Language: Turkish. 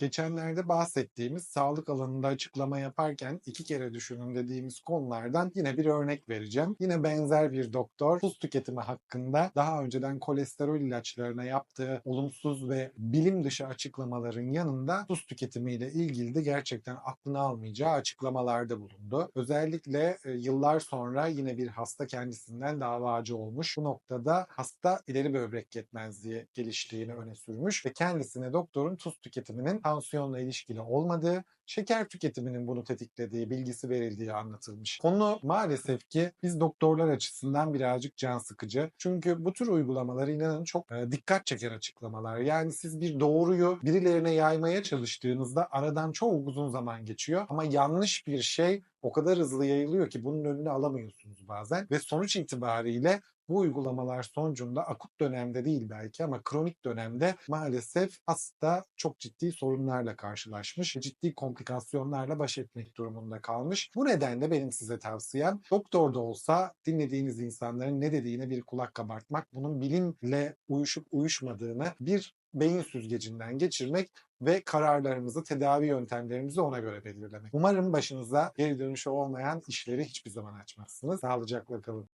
Geçenlerde bahsettiğimiz sağlık alanında açıklama yaparken iki kere düşünün dediğimiz konulardan yine bir örnek vereceğim. Yine benzer bir doktor tuz tüketimi hakkında daha önceden kolesterol ilaçlarına yaptığı olumsuz ve bilim dışı açıklamaların yanında tuz tüketimiyle ilgili de gerçekten aklını almayacağı açıklamalarda bulundu. Özellikle e, yıllar sonra yine bir hasta kendisinden davacı olmuş. Bu noktada hasta ileri böbrek yetmezliği geliştiğini öne sürmüş ve kendisine doktorun tuz tüketiminin tansiyonla ilişkili olmadığı, şeker tüketiminin bunu tetiklediği bilgisi verildiği anlatılmış. Konu maalesef ki biz doktorlar açısından birazcık can sıkıcı. Çünkü bu tür uygulamalar inanın çok e, dikkat çeker açıklamalar. Yani siz bir doğruyu birilerine yaymaya çalıştığınızda aradan çok uzun zaman geçiyor ama yanlış bir şey o kadar hızlı yayılıyor ki bunun önünü alamıyorsunuz bazen ve sonuç itibariyle bu uygulamalar sonucunda akut dönemde değil belki ama kronik dönemde maalesef hasta çok ciddi sorunlarla karşılaşmış, ciddi komplikasyonlarla baş etmek durumunda kalmış. Bu nedenle benim size tavsiyem doktor da olsa dinlediğiniz insanların ne dediğine bir kulak kabartmak, bunun bilimle uyuşup uyuşmadığını bir beyin süzgecinden geçirmek ve kararlarımızı, tedavi yöntemlerimizi ona göre belirlemek. Umarım başınıza geri dönüşü olmayan işleri hiçbir zaman açmazsınız. Sağlıcakla kalın.